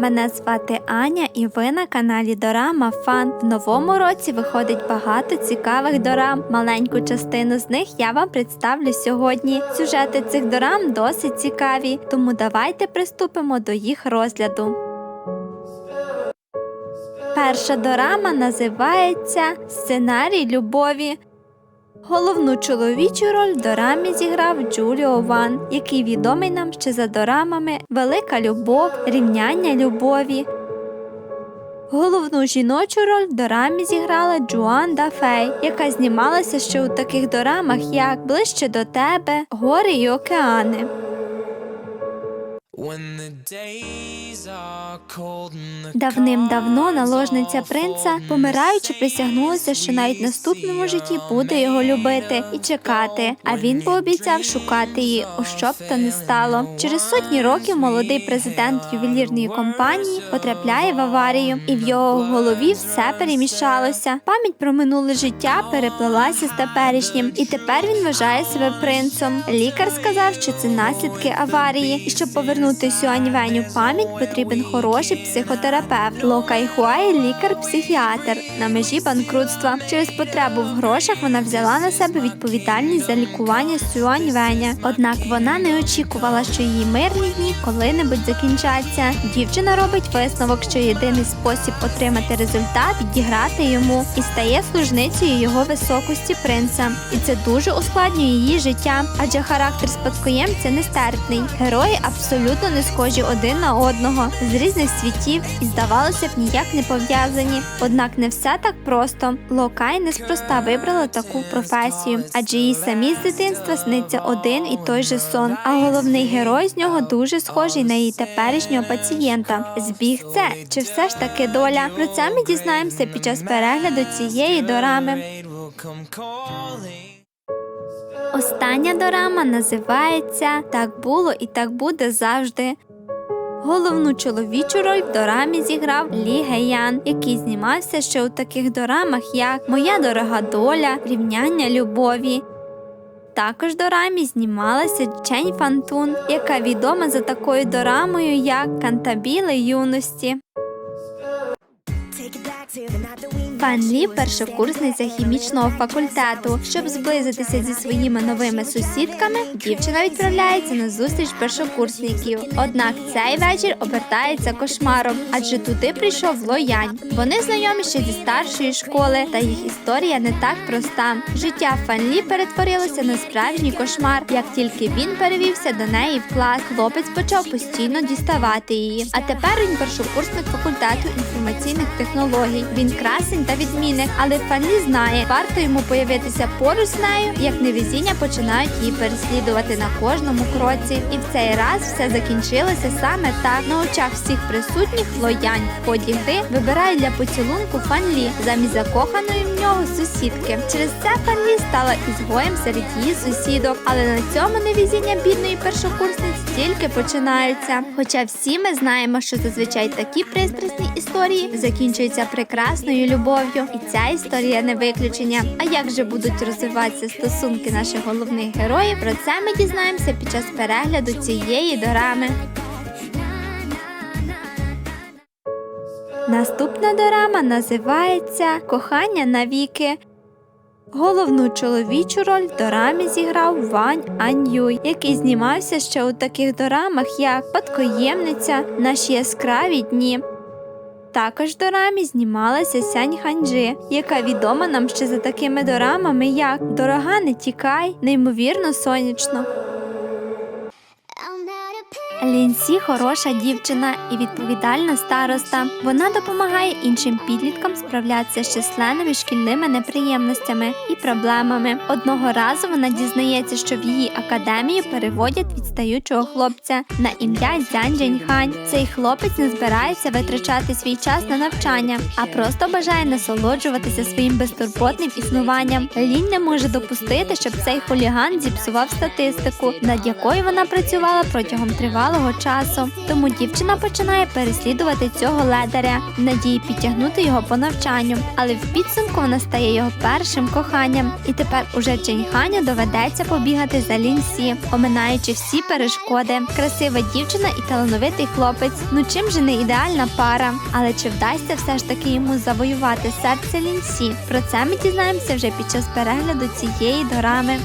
Мене звати Аня, і ви на каналі Дорама Фан. В новому році виходить багато цікавих дорам. Маленьку частину з них я вам представлю сьогодні. Сюжети цих дорам досить цікаві, тому давайте приступимо до їх розгляду. Перша дорама називається Сценарій любові. Головну чоловічу роль в дорамі зіграв Джуліо Ван, який відомий нам ще за дорамами Велика любов, рівняння любові. Головну жіночу роль в дорамі зіграла Джуанда Дафей, яка знімалася ще у таких дорамах, як Ближче до тебе, Гори і океани. Давним-давно наложниця принца, помираючи, присягнулася, що навіть в наступному житті буде його любити і чекати. А він пообіцяв шукати її, у що б то не стало. Через сотні років молодий президент ювелірної компанії потрапляє в аварію, і в його голові все перемішалося. Пам'ять про минуле життя переплелася з теперішнім, і тепер він вважає себе принцем. Лікар сказав, що це наслідки аварії, і щоб повернути Сюань Веню пам'ять, потрібен хороший психотерапевт. Ло Кайхуай – лікар-психіатр на межі банкрутства. Через потребу в грошах вона взяла на себе відповідальність за лікування Сюань Веня. Однак вона не очікувала, що її мирні дні коли-небудь закінчаться. Дівчина робить висновок, що єдиний спосіб отримати результат відіграти йому і стає служницею його високості принца. І це дуже ускладнює її життя, адже характер спадкоємця нестерпний. Герої абсолютно не схожі один на одного з різних світів і здавалося б ніяк не пов'язані. Однак не все так просто. Локай неспроста вибрала таку професію, адже їй самі з дитинства сниться один і той же сон. А головний герой з нього дуже схожий на її теперішнього пацієнта. Збіг це чи все ж таки доля? Про це ми дізнаємося під час перегляду цієї дорами. come calling. Остання дорама називається Так було і так буде завжди. Головну чоловічу роль в дорамі зіграв Лі Геян, який знімався ще у таких дорамах, як Моя дорога доля, рівняння любові. Також дорамі знімалася Чень Фантун, яка відома за такою дорамою, як Кантабіли юності. Пан Лі першокурсниця хімічного факультету. Щоб зблизитися зі своїми новими сусідками, дівчина відправляється на зустріч першокурсників. Однак цей вечір обертається кошмаром, адже туди прийшов Лоянь. Вони знайомі ще зі старшої школи, та їх історія не так проста. Життя Фан Лі перетворилося на справжній кошмар. Як тільки він перевівся до неї в клас, хлопець почав постійно діставати її. А тепер він першокурсник факультету інформаційних технологій. Він красень та відмінник, але Фанлі знає, варто йому появитися поруч з нею, як невезіння починають її переслідувати на кожному кроці. І в цей раз все закінчилося саме так. На очах всіх присутніх Лоянь в ході гри вибирає для поцілунку Фанлі замість закоханої в нього сусідки. Через це Фанлі стала ізгоєм серед її сусідок, але на цьому невезіння бідної першокурсниці тільки починаються. Хоча всі ми знаємо, що зазвичай такі пристрасні історії закінчуються прекрасною любов'ю, і ця історія не виключення. А як же будуть розвиватися стосунки наших головних героїв? Про це ми дізнаємося під час перегляду цієї дорами. Наступна дорама називається Кохання навіки. Головну чоловічу роль в дорамі зіграв Вань Аньюй, який знімався ще у таких дорамах, як Падкоємниця, Наші яскраві дні. Також в дорамі знімалася Сянь Ханджи, яка відома нам ще за такими дорамами, як Дорога, не тікай, неймовірно сонячно. Лінсі хороша дівчина і відповідальна староста. Вона допомагає іншим підліткам справлятися з численними шкільними неприємностями і проблемами. Одного разу вона дізнається, що в її академію переводять відстаючого хлопця на ім'я Дзянь Дженьхань. Цей хлопець не збирається витрачати свій час на навчання, а просто бажає насолоджуватися своїм безтурботним існуванням. Лінь не може допустити, щоб цей хуліган зіпсував статистику, над якою вона працювала протягом тривалого часу. Тому дівчина починає переслідувати цього ледаря в надії підтягнути його по навчанню. Але в підсумку вона стає його першим коханням. І тепер уже Ченьханю доведеться побігати за Лінсі, оминаючи всі перешкоди. Красива дівчина і талановитий хлопець. Ну чим же не ідеальна пара? Але чи вдасться все ж таки йому завоювати серце Лінсі? Про це ми дізнаємося вже під час перегляду цієї дорами.